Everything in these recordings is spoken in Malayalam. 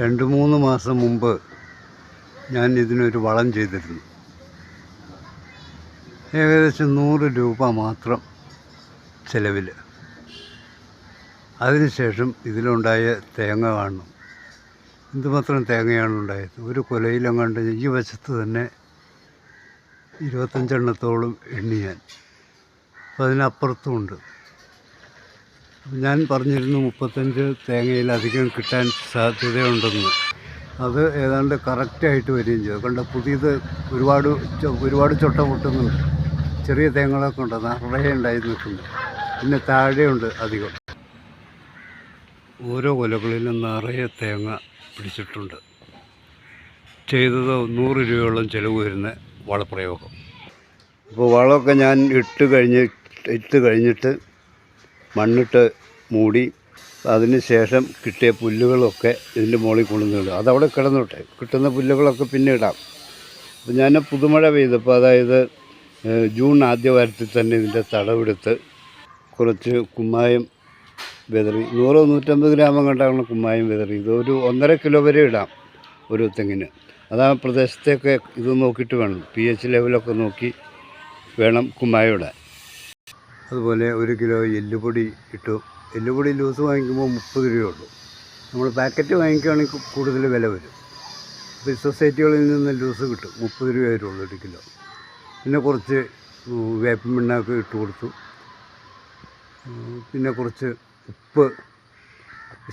രണ്ട് മൂന്ന് മാസം മുമ്പ് ഞാൻ ഇതിനൊരു വളം ചെയ്തിരുന്നു. ഏകദേശം നൂറ് രൂപ മാത്രം ചിലവിൽ അതിനുശേഷം ഇതിലുണ്ടായ തേങ്ങ കാണണം. എന്തുമാത്രം തേങ്ങയാണ് ഉണ്ടായത്? ഒരു കൊലയിലെങ്ങാണ്ട് ഈ വശത്ത് തന്നെ ഇരുപത്തഞ്ചെണ്ണത്തോളം എണ്ണി ഞാൻ. അപ്പം അതിനപ്പുറത്തുമുണ്ട് ഞാൻ പറഞ്ഞിരുന്നു മുപ്പത്തഞ്ച് തേങ്ങയിലധികം കിട്ടാൻ സാധ്യതയുണ്ടെന്ന്. അത് ഏതാണ്ട് കറക്റ്റായിട്ട് വരികയും ചെയ്തു. കണ്ട പുതിയത് ഒരുപാട് ഒരുപാട് ചൊട്ട പൊട്ടുന്നുണ്ട് ചെറിയ തേങ്ങകളൊക്കെ ഉണ്ട്. നിറയെ ഉണ്ടായി നിൽക്കുന്നു. പിന്നെ താഴെയുണ്ട് അധികം. ഓരോ കൊലകളിലും നിറയെ തേങ്ങ പിടിച്ചിട്ടുണ്ട്. ചെയ്തത് നൂറ് രൂപയോളം ചിലവ് വരുന്ന വളപ്രയോഗം. അപ്പോൾ വളമൊക്കെ ഞാൻ ഇട്ട് കഴിഞ്ഞ് ഇട്ട് കഴിഞ്ഞിട്ട് മണ്ണിട്ട് മൂടി അതിന് ശേഷം കിട്ടിയ പുല്ലുകളൊക്കെ ഇതിന്റെ മുകളിൽ കൊണ്ടുവന്നിടും അതവിടെ കിടന്നോട്ടെ. കിട്ടുന്ന പുല്ലുകളൊക്കെ പിന്നെ ഇടാം. അപ്പോൾ ഞാൻ പുതുമഴ പെയ്തപ്പോൾ അതായത് ജൂൺ ആദ്യ വാരത്തിൽ തന്നെ ഇതിന്റെ തടവെടുത്ത് കുറച്ച് കുമ്മായം വിതറി. നൂറോ നൂറ്റമ്പത് ഗ്രാമം കണ്ടാണ് കുമ്മായം വിതറി. ഇത് ഒരു ഒന്നര കിലോ വരെ ഇടാം ഒരു തെങ്ങിന്. അതാ പ്രദേശത്തൊക്കെ ഇത് നോക്കിയിട്ട് വേണം. പി എച്ച് ലെവലൊക്കെ നോക്കി വേണം കുമ്മായം ഇടാൻ. അതുപോലെ ഒരു കിലോ എല്ലുപൊടി ഇട്ടു. എല്ലുപൊടി ലൂസ് വാങ്ങിക്കുമ്പോൾ മുപ്പത് രൂപയുള്ളൂ. നമ്മൾ പാക്കറ്റ് വാങ്ങിക്കുകയാണെങ്കിൽ കൂടുതൽ വില വരും. ഇപ്പോൾ സൊസൈറ്റികളിൽ നിന്ന് ലൂസ് കിട്ടും. മുപ്പത് രൂപ വരുള്ളൂ ഒരു കിലോ. പിന്നെ കുറച്ച് വേപ്പിൻ പിണ്ണാക്ക് ഇട്ട് കൊടുത്തു. പിന്നെ കുറച്ച് ഉപ്പ്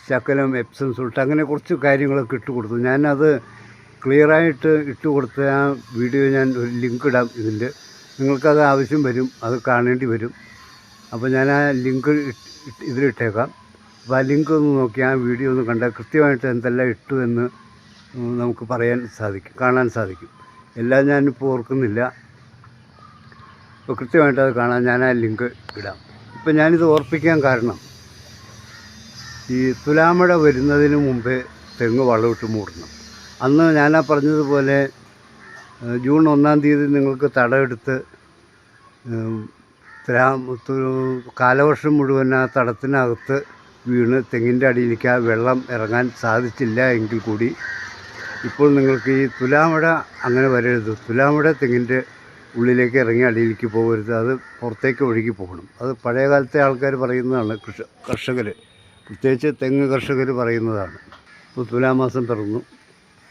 ശകലം എപ്സം സോൾട്ട് അങ്ങനെ കുറച്ച് കാര്യങ്ങളൊക്കെ ഇട്ട് കൊടുത്തു. ഞാനത് ക്ലിയറായിട്ട് ഇട്ട് കൊടുത്ത ആ വീഡിയോ ഞാൻ ഒരു ലിങ്ക് ഇടാം ഇതിന്റെ. നിങ്ങൾക്കത് ആവശ്യം വരും. അത് കാണേണ്ടി വരും. അപ്പോൾ ഞാൻ ആ ലിങ്ക് ഇതിലിട്ടേക്കാം അപ്പോൾ ആ ലിങ്ക് ഒന്ന് നോക്കി ആ വീഡിയോ ഒന്ന് കണ്ടാൽ കൃത്യമായിട്ട് എന്തെല്ലാം ഇട്ടു എന്ന് നമുക്ക് പറയാൻ സാധിക്കും കാണാൻ സാധിക്കും. എല്ലാം ഞാനിപ്പോൾ ഓർക്കുന്നില്ല. അപ്പോൾ കൃത്യമായിട്ട് അത് കാണാൻ ഞാൻ ആ ലിങ്ക് ഇടാം. ഇപ്പം ഞാനിത് ഓർപ്പിക്കാൻ കാരണം ഈ തുലാമഴ വരുന്നതിന് മുമ്പേ തെങ്ങ് വളമിട്ട് മൂടണം. അന്ന് ഞാനാ പറഞ്ഞതുപോലെ ജൂൺ ഒന്നാം തീയതി നിങ്ങൾക്ക് തടമെടുത്ത് കാലവർഷം മുഴുവൻ ആ തടത്തിനകത്ത് വീണ് തെങ്ങിന്റെ അടിയിലേക്ക് ആ വെള്ളം ഇറങ്ങാൻ സാധിച്ചില്ല എങ്കിൽ കൂടി ഇപ്പോൾ നിങ്ങൾക്ക് ഈ തുലാമഴ അങ്ങനെ വരരുത്. തുലാമഴ തെങ്ങിന്റെ ഉള്ളിലേക്ക് ഇറങ്ങി അടിയിലേക്ക് പോകരുത്. അത് പുറത്തേക്ക് ഒഴുകി പോകണം. അത് പഴയ കാലത്തെ ആൾക്കാർ പറയുന്നതാണ്. കൃഷ കർഷകർ പ്രത്യേകിച്ച് തെങ്ങ് കർഷകർ പറയുന്നതാണ്. ഇപ്പോൾ തുലാമാസം പിറന്നു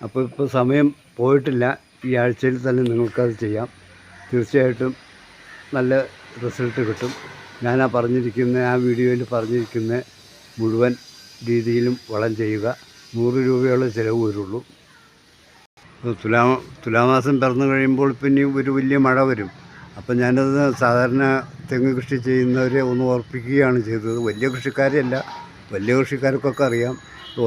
അപ്പോൾ ഇപ്പോൾ സമയം പോയിട്ടില്ല. ഈ ആഴ്ചയിൽ തന്നെ നിങ്ങൾക്കത് ചെയ്യാം. തീർച്ചയായിട്ടും നല്ല റിസൾട്ട് കിട്ടും. ഞാൻ ആ പറഞ്ഞിരിക്കുന്ന ആ വീഡിയോയിൽ പറഞ്ഞിരിക്കുന്ന മുഴുവൻ രീതിയിലും വളം ചെയ്യുക. നൂറ് രൂപയോളം ചിലവ് വരുള്ളൂ. തുലാ തുലാമാസം പിറന്നു കഴിയുമ്പോൾ പിന്നെ ഒരു വലിയ മഴ വരും. അപ്പം ഞാനത് സാധാരണ തെങ്ങ് കൃഷി ചെയ്യുന്നവരെ ഒന്ന് ഓർപ്പിക്കുകയാണ് ചെയ്തത്. വലിയ കൃഷിക്കാരെയല്ല വലിയ കൃഷിക്കാർക്കൊക്കെ അറിയാം.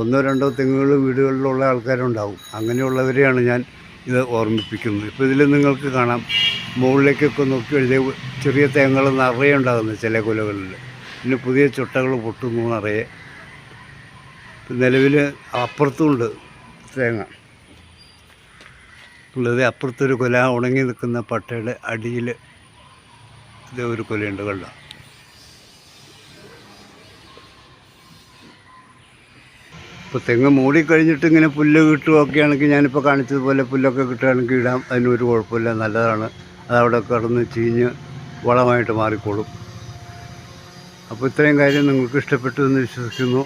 ഒന്നോ രണ്ടോ തെങ്ങുകൾ വീടുകളിലുള്ള ആൾക്കാരുണ്ടാവും. അങ്ങനെയുള്ളവരെയാണ് ഞാൻ ഇത് ഓർമ്മിപ്പിക്കുന്നത്. ഇപ്പോൾ ഇതിൽ നിങ്ങൾക്ക് കാണാം. മുകളിലേക്കൊക്കെ നോക്കി എഴുതിയ ചെറിയ തേങ്ങകൾ നിറയെ ഉണ്ടാകുന്നത് ചില കുലകളിൽ പിന്നെ പുതിയ ചുട്ടകൾ പൊട്ടുന്നു നിറയെ. നിലവിൽ അപ്പുറത്തുമുണ്ട് തേങ്ങ. ഉള്ളത് അപ്പുറത്തൊരു കുല ഉണങ്ങി നിൽക്കുന്ന പട്ടയുടെ അടിയിൽ ഇത് ഒരു കുലയുണ്ട് കണ്ടോ? ഇപ്പോൾ തെങ്ങ് മൂടിക്കഴിഞ്ഞിട്ട് ഇങ്ങനെ പുല്ല് കിട്ടുകയൊക്കെ ആണെങ്കിൽ ഞാനിപ്പോൾ കാണിച്ചതുപോലെ പുല്ലൊക്കെ കിട്ടുകയാണെങ്കിൽ ഇടാം. അതിനൊരു കുഴപ്പമില്ല. നല്ലതാണ്. അതവിടെ കിടന്ന് ചീഞ്ഞ് വളമായിട്ട് മാറിക്കോളും. അപ്പോൾ ഇത്രയും കാര്യം നിങ്ങൾക്ക് ഇഷ്ടപ്പെട്ടു എന്ന് വിശ്വസിക്കുന്നു.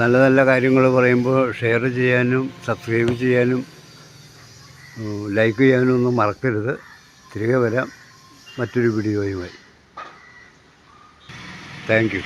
നല്ല നല്ല കാര്യങ്ങൾ പറയുമ്പോൾ ഷെയർ ചെയ്യാനും സബ്സ്ക്രൈബ് ചെയ്യാനും ലൈക്ക് ചെയ്യാനും ഒന്നും മറക്കരുത്. തിരികെ വരാം. മറ്റൊരു വീഡിയോയുമായി. Thank you.